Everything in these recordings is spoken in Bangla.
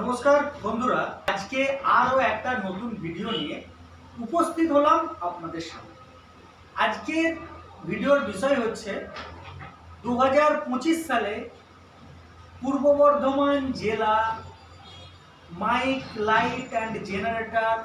নমস্কার, বন্ধুরা। আজকে আরও একটা নতুন ভিডিও নিয়ে উপস্থিত হলাম আপনাদের সামনে। আজকের ভিডিওর বিষয় হচ্ছে দু হাজার পঁচিশ সালে পূর্ব বর্ধমান জেলা mike, light and generator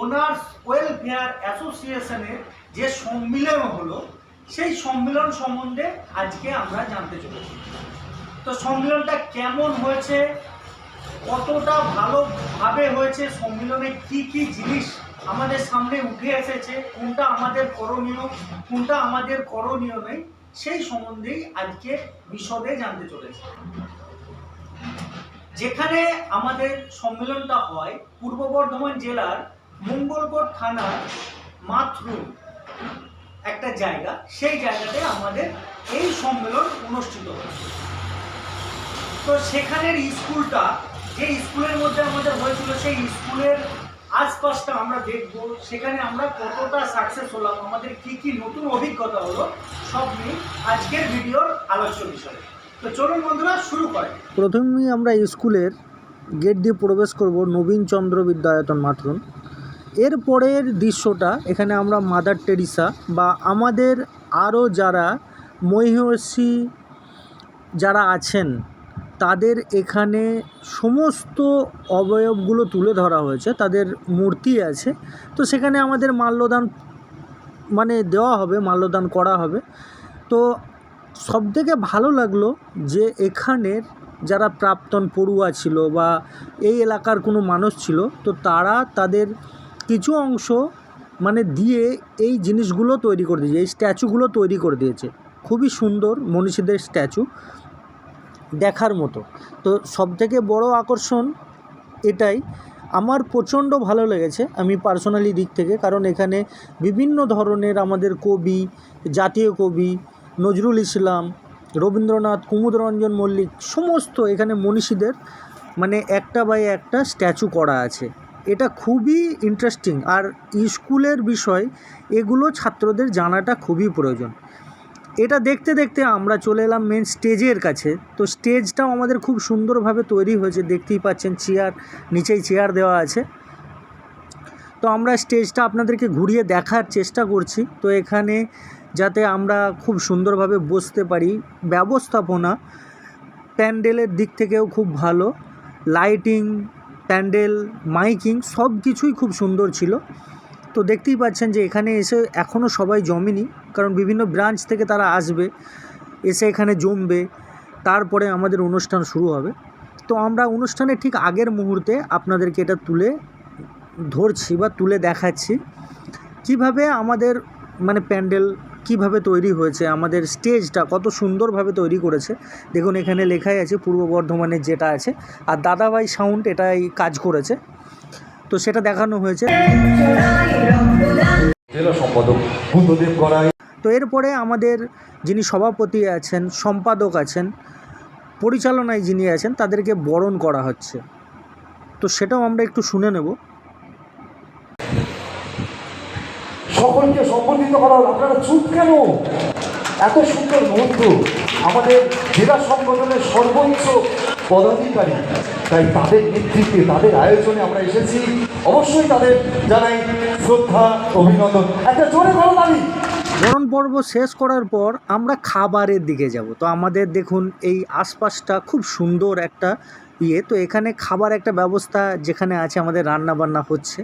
owners welfare অ্যাসোসিয়েশনের যে সম্মিলন হলো, সেই সম্মিলন সম্বন্ধে আজকে আমরা জানতে চলেছি। তো সম্মিলনটা কেমন হয়েছে? কতটা ভালোভাবে হয়েছে সম্মিলনে, কি কি জিনিস আমাদের সামনে উঠে এসেছে, কোনটা আমাদের করণীয়, কোনটা আমাদের করণীয় নেই সেই সম্বন্ধেই আজকে বিশদে জানতে চলেছে। যেখানে আমাদের সম্মেলনটা হয় পূর্ব বর্ধমান জেলার মঙ্গলকোট থানার মাথরুম একটা জায়গা। সেই জায়গাতে আমাদের এই সম্মেলন অনুষ্ঠিত হয়েছে। তো সেখানের স্কুলটা যে স্কুলের মধ্যে আমাদের হয়েছিল, সেই স্কুলের আশপাশটা আমরা দেখব। সেখানে আমরা কতটা সাকসেস হলাম, আমাদের কি কি নতুন অভিজ্ঞতা হলো, সব নিয়ে আজকের ভিডিওর আলোচ্য বিষয়। তো চলুন বন্ধুরা, শুরু করেন। প্রথমেই আমরা স্কুলের গেট দিয়ে প্রবেশ করব নবীন চন্দ্র বিদ্যায়তন মাতরুন এর পরের দৃশ্যটা, এখানে আমরা মাদার টেরিসা বা আমাদের আরও যারা মহিষী যারা আছেন তাদের এখানে সমস্ত অবয়বগুলো তুলে ধরা হয়েছে, তাদের মূর্তি আছে। তো সেখানে আমাদের মাল্যদান মানে দেওয়া হবে, মাল্যদান করা হবে। তো সবথেকে ভালো লাগল যে এখানের যারা প্রাক্তন পড়ুয়া ছিল বা এই এলাকার কোনো মানুষ ছিল, তো তারা তাদের কিছু অংশ মানে দিয়ে এই জিনিসগুলো তৈরি করে দিয়েছে, এই স্ট্যাচুগুলো তৈরি করে দিয়েছে। খুবই সুন্দর মনীষীদের স্ট্যাচু। দেখার মতো। তো সবথেকে বড় আকর্ষণ এটাই। আমার প্রচণ্ড ভালো লেগেছে আমি পার্সোনালি দিক থেকে, কারণ এখানে বিভিন্ন ধরনের আমাদের কবি, জাতীয় কবি, নজরুল ইসলাম, রবীন্দ্রনাথ, কুমুদরঞ্জন মল্লিক, সমস্ত এখানে মনীষীদের মানে একটা বাই একটা স্ট্যাচু করা আছে। এটা খুবই ইন্টারেস্টিং আর স্কুলের বিষয়, এগুলো ছাত্রদের জানাটা খুবই প্রয়োজন। এটা দেখতে দেখতে আমরা চলে এলাম মেন স্টেজের কাছে। তো স্টেজটাও আমাদের খুব সুন্দরভাবে তৈরি হয়েছে, দেখতেই পাচ্ছেন চেয়ার নিচেই চেয়ার দেওয়া আছে। তো আমরা স্টেজটা আপনাদেরকে ঘুরিয়ে দেখার চেষ্টা করছি। তো এখানে যাতে আমরা খুব সুন্দরভাবে বসতে পারি, ব্যবস্থাপনা প্যান্ডেলের দিক থেকেও খুব ভালো। লাইটিং প্যান্ডেল, মাইকিং সব কিছুই খুব সুন্দর ছিল। তো দেখতেই পাচ্ছেন যে এখানে এসে এখনও সবাই জমেনি, কারণ বিভিন্ন ব্রাঞ্চ থেকে তারা আসবে, এসে এখানে জমবে, তারপরে আমাদের অনুষ্ঠান শুরু হবে। তো আমরা অনুষ্ঠানের ঠিক আগের মুহূর্তে আপনাদেরকে এটা তুলে ধরছি বা তুলে দেখাচ্ছি। কীভাবে আমাদের মানে প্যান্ডেল কীভাবে তৈরি হয়েছে, আমাদের স্টেজটা কত সুন্দরভাবে তৈরি করেছে। দেখুন, এখানে লেখাই আছে পূর্ব বর্ধমানের যেটা আছে, আর দাদাভাই সাউন্ড এটাই কাজ করেছে। তো সেটা দেখানো হয়েছে। জেলা সম্পাদক বুদ্ধদেব গড়াই। তো এরপরে আমাদের যিনি সভাপতি আছেন সম্পাদক আছেন পরিচালনায় যিনি আছেন তাদেরকে বরণ করা হচ্ছে। তো সেটাও আমরা একটু শুনে নেব। সকলকে সম্বর্ধিত করা হলো আপনারা চুপ কেন? এত সুন্দর মুহূর্ত আমাদের জেলা সংগঠনের সর্বোচ্চ পদাধিকারী। তাই তাদের নেতৃত্বে, তাদের আয়োজনে আমরা এসেছি। অবশ্যই তাদের জানাই শ্রদ্ধা, অভিনন্দন। একটা জোরে ভালো দাবি বরণ পর্ব শেষ করার পর আমরা খাবারের দিকে যাব। তো আমাদের দেখুন, এই আশপাশটা খুব সুন্দর একটা ইয়ে। তো এখানে খাবার একটা ব্যবস্থা যেখানে আছে, আমাদের রান্না বান্না হচ্ছে।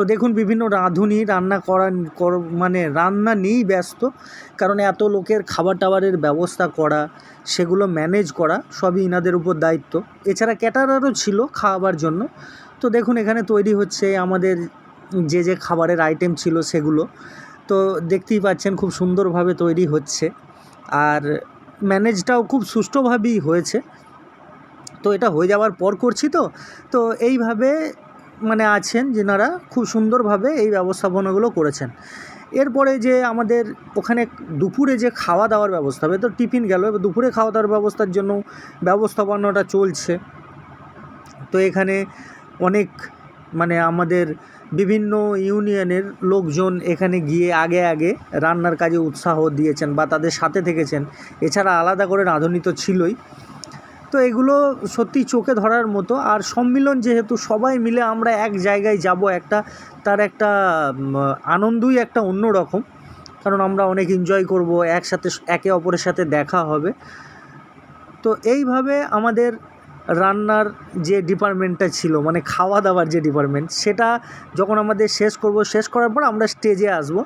তো দেখুন, বিভিন্ন রাঁধুনি রান্না করা কর- মানে রান্না নিয়েই ব্যস্ত। কারণ এত লোকের খাবার টাবারের ব্যবস্থা করা, সেগুলো ম্যানেজ করা, সবই ইনাদের উপর দায়িত্ব। এছাড়া ক্যাটারারও ছিল খাওয়াবার জন্য। তো দেখুন, এখানে তৈরি হচ্ছে আমাদের যে যে খাবারের আইটেম ছিল সেগুলো। তো দেখতেই পাচ্ছেন, খুব সুন্দরভাবে তৈরি হচ্ছে। আর ম্যানেজটাও খুব সুষ্ঠুভাবেই হয়েছে। তো এটা হয়ে যাওয়ার পর করছি তো। তো এইভাবে মানে আছেন যেনারা খুব সুন্দরভাবে এই ব্যবস্থাপনাগুলো করেছেন। এরপরে যে আমাদের ওখানে দুপুরে যে খাওয়া দাওয়ার ব্যবস্থা হবে তো টিফিন গেল, এবার দুপুরে খাওয়া দাওয়ার ব্যবস্থার জন্য ব্যবস্থাপনাটা চলছে। তো এখানে অনেক মানে আমাদের বিভিন্ন ইউনিয়নের লোকজন এখানে গিয়ে আগে আগে রান্নার কাজে উৎসাহ দিয়েছেন বা তাদের সাথে থেকেছেন। এছাড়া আলাদা করে রাঁধুনি তো ছিলই। তো এগুলো সত্যি চোখে ধরার মতো। আর সম্মিলন যেহেতু সবাই মিলে আমরা এক জায়গায় যাব একটা, তার একটা আনন্দই একটা অন্য রকম। কারণ আমরা অনেক এনজয় করব, একসাথে, একে অপরের সাথে দেখা হবে। তো এইভাবে আমাদের রান্নার যে ডিপার্টমেন্টটা ছিল মানে খাওয়া দাওয়ার যে ডিপার্টমেন্ট, সেটা যখন আমাদের শেষ করব, শেষ করার পর আমরা স্টেজে আসব।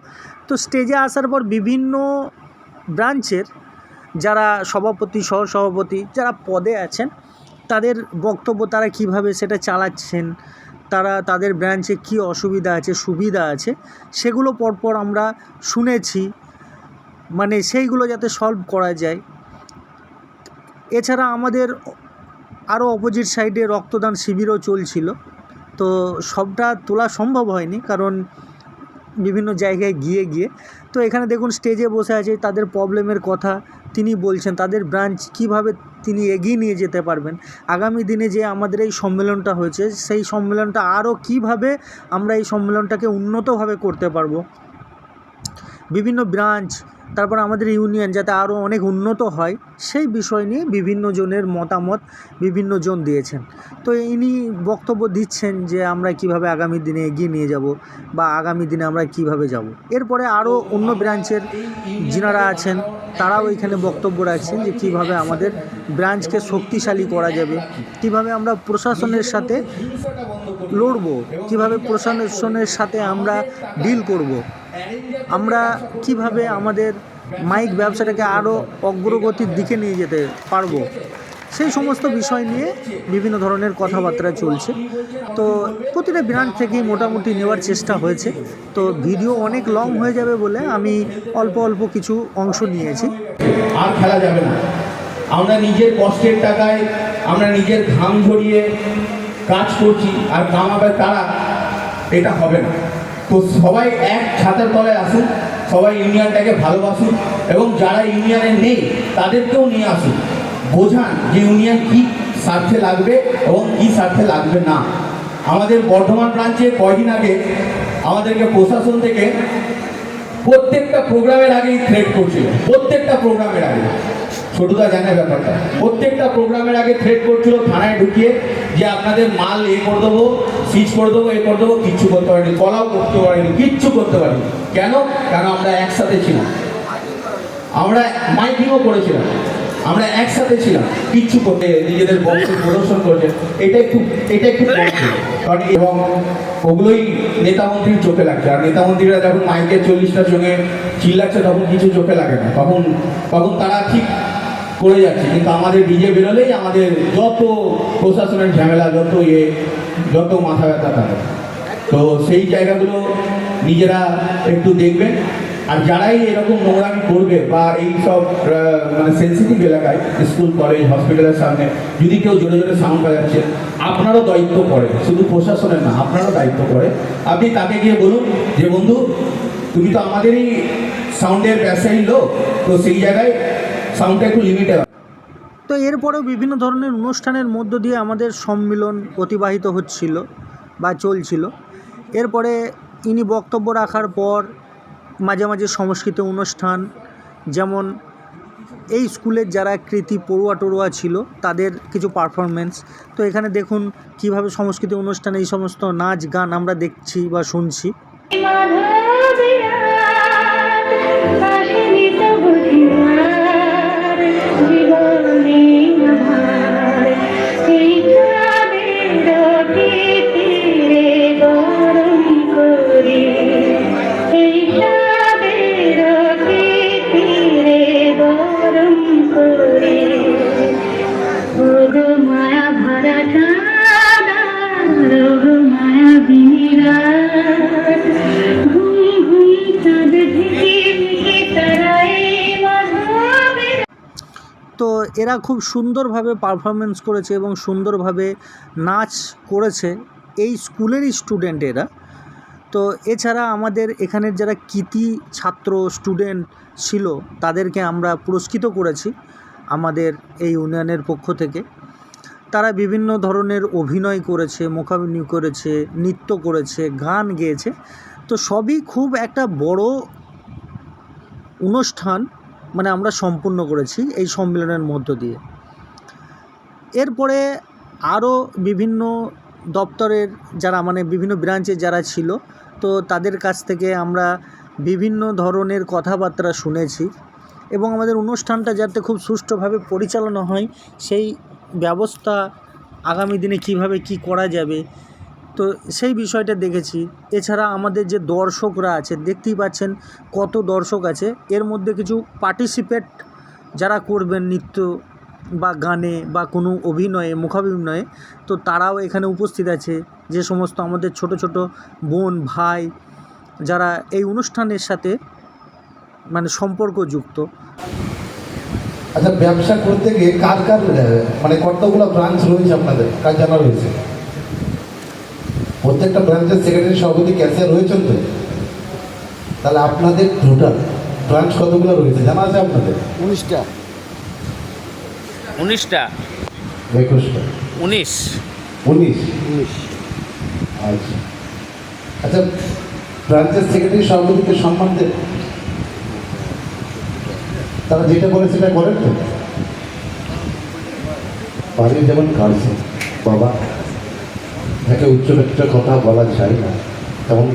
তো স্টেজে আসার পর বিভিন্ন ব্রাঞ্চের যারা সভাপতি, সহসভাপতি যারা পদে আছেন, তাদের বক্তব্য তারা কীভাবে সেটা চালাচ্ছেন, তারা তাদের ব্রাঞ্চে কী অসুবিধা আছে, সুবিধা আছে, সেগুলো পরপর আমরা শুনেছি। মানে সেইগুলো যাতে সলভ করা যায়। এছাড়া আমাদের আরও অপোজিট সাইডে রক্তদান শিবিরও চলছিল। তো সবটা তোলা সম্ভব হয়নি কারণ বিভিন্ন জায়গায় গিয়ে গিয়ে। তো এখানে দেখুন স্টেজে বসে আছে, তাদের প্রবলেমের কথা তিনি বলছেন, তাদের ব্রাঞ্চ কীভাবে তিনি এগিয়ে নিয়ে যেতে পারবেন? আগামী দিনে যে আমাদের এই সম্মেলনটা হয়েছে, সেই সম্মেলনটা আরও কীভাবে আমরা এই সম্মেলনটাকে উন্নতভাবে করতে পারব? বিভিন্ন ব্রাঞ্চ তারপর আমাদের ইউনিয়ন যাতে আরও অনেক উন্নত হয়, সেই বিষয় নিয়ে বিভিন্ন জনের মতামত বিভিন্ন জন দিয়েছেন। তো ইনি বক্তব্য দিচ্ছেন যে আমরা কীভাবে আগামী দিনে এগিয়ে নিয়ে যাব বা আগামী দিনে আমরা কীভাবে যাব। এরপরে আরও অন্য ব্রাঞ্চের যিনারা আছেন, তারাও এখানে বক্তব্য রাখছেন যে কীভাবে আমাদের ব্রাঞ্চকে শক্তিশালী করা যাবে, কীভাবে আমরা প্রশাসনের সাথে লড়বো, কীভাবে প্রশাসনের সাথে আমরা ডিল করব। আমরা কীভাবে আমাদের মাইক ব্যবসাটাকে আরও অগ্রগতির দিকে নিয়ে যেতে পারব, সেই সমস্ত বিষয় নিয়ে বিভিন্ন ধরনের কথাবার্তা চলছে। তো প্রতিটা ব্রাঞ্চ থেকেই মোটামুটি নেওয়ার চেষ্টা হয়েছে। তো ভিডিও অনেক লং হয়ে যাবে বলে আমি অল্প অল্প কিছু অংশ নিয়েছি। আর খেলা যাবে না। আমরা নিজের কষ্টের টাকায়, আমরা নিজের ঘাম ঝরিয়ে কাজ করছি আর কামাবে তারা, এটা হবে না। তো সবাই এক ছাতের তলায় আসুন সবাই ইউনিয়নটাকে ভালোবাসুন এবং যারা ইউনিয়নে নেই, তাদেরকেও নিয়ে আসুন বোঝান যে ইউনিয়ন কী স্বার্থে লাগবে এবং কী স্বার্থে লাগবে না। আমাদের বর্ধমান ব্রাঞ্চে কয়দিন আগে আমাদেরকে প্রশাসন থেকে প্রত্যেকটা প্রোগ্রামের আগেই থ্রেট করছিল। প্রত্যেকটা প্রোগ্রামের আগে। ছোটদা জানে ব্যাপারটা। প্রত্যেকটা প্রোগ্রামের আগে থ্রেট করছিল, থানায় ঢুকিয়ে যে আপনাদের মাল এ করে দেবো সিজ করে দেবো, এ করে দেবো, কিচ্ছু করতে পারিনি, কলাও করতে পারিনি, কিচ্ছু করতে পারিনি। কেন? কারণ আমরা একসাথে ছিলাম। আমরা মাইকিংও করেছিলাম। আমরা একসাথে ছিলাম। কিচ্ছু করতে নিজেদের বক্স প্রদর্শন করেছে এটা একটু এটা একটু কারণ এবং ওগুলোই নেতা মন্ত্রীর চোখে লাগছে। আর নেতা মন্ত্রীরা যখন মাইকের চল্লিশটা সঙ্গে চিল্লাচ্ছে, তখন কিছু চোখে লাগে না। তখন তখন তারা ঠিক করে যাচ্ছে। কিন্তু আমাদের ডিজে বেরোলেই আমাদের যত প্রশাসনের ঝামেলা, যত ইয়ে যত মাথা ব্যথা থাকে। তো সেই জায়গাগুলো নিজেরা একটু দেখবেন। আর যারাই এরকম নোংরামি করবে বা এই সব মানে সেন্সিটিভ এলাকায়, স্কুল, কলেজ হসপিটালের সামনে, যদি কেউ জোরে জোরে সাউন্ড বাজাচ্ছে, আপনারও দায়িত্ব পড়ে। শুধু প্রশাসনের না, আপনারও দায়িত্ব পড়ে। আপনি তাকে গিয়ে বলুন যে, বন্ধু, তুমি তো আমাদেরই সাউন্ডের ব্যবসায়ী লোক। তো সেই জায়গায় সাউন্ডটা একটু লিমিটে তো এরপরেও বিভিন্ন ধরনের অনুষ্ঠানের মধ্য দিয়ে আমাদের সম্মিলন অতিবাহিত হচ্ছিল বা চলছিল। এরপরে ইনি বক্তব্য রাখার পর মাঝে মাঝে সংস্কৃত অনুষ্ঠান যেমন এই স্কুলের যারা কৃতি পড়ুয়া টড়ুয়া ছিল তাদের কিছু পারফরমেন্স তো এখানে দেখুন কীভাবে সংস্কৃত অনুষ্ঠানে এই সমস্ত নাচ গান আমরা দেখছি বা শুনছি। এরা খুব সুন্দরভাবে পারফরমেন্স করেছে এবং সুন্দরভাবে নাচ করেছে এই স্কুলেরই স্টুডেন্ট এরা। তো এছাড়া আমাদের এখানের যারা কৃতি ছাত্র স্টুডেন্ট ছিল, তাদেরকে আমরা পুরস্কৃত করেছি আমাদের এই ইউনিয়নের পক্ষ থেকে। তারা বিভিন্ন ধরনের অভিনয় করেছে, মুখাভিনয় করেছে, নৃত্য করেছে, গান গেয়েছে। তো সবই খুব একটা বড় অনুষ্ঠান মানে আমরা সম্পূর্ণ করেছি এই সম্মেলনের মধ্য দিয়ে। এরপরে আরও বিভিন্ন দপ্তরের যারা মানে বিভিন্ন ব্রাঞ্চে যারা ছিল, তো তাদের কাছ থেকে আমরা বিভিন্ন ধরনের কথাবার্তা শুনেছি এবং আমাদের অনুষ্ঠানটা যাতে খুব সুষ্ঠুভাবে পরিচালনা হয়, সেই ব্যবস্থা আগামী দিনে কীভাবে কি করা যাবে তো সেই বিষয়টা দেখেছি। এছাড়া আমাদের যে দর্শকরা আছে, দেখতেই পাচ্ছেন কত দর্শক আছে। এর মধ্যে কিছু পার্টিসিপেট যারা করবেন নৃত্য বা গানে বা কোনো অভিনয়ে, মুখাভিনয়ে, তো তারাও এখানে উপস্থিত আছে। যে সমস্ত আমাদের ছোট ছোট বোন, ভাই যারা এই অনুষ্ঠানের সাথে মানে সম্পর্কযুক্ত। আচ্ছা ব্যবসা করতে গিয়ে কার কার মানে কতগুলো ব্রাঞ্চ রয়েছে আপনাদের? কার জানা রয়েছে? প্রত্যেকটা ব্রাঞ্চের সেক্রেটারি সভাপতি ক্যাশিয়ার রয়েছেন তো তাহলে আপনাদের টোটাল ব্রাঞ্চ কতগুলো রয়েছে? জানা আছে আপনাদের? উনিশটা। উনিশটা? একুশটা। উনিশ। উনিশ? উনিশ। আচ্ছা। আচ্ছা ব্রাঞ্চের সেক্রেটারি সভাপতিকে সম্মান দেন। তারা যেটা বলে সেটা করেন তো? বাড়ির যেমন কাছে বাবা। যাকে উচ্চ একটা কথা বলা যায় না। তেমন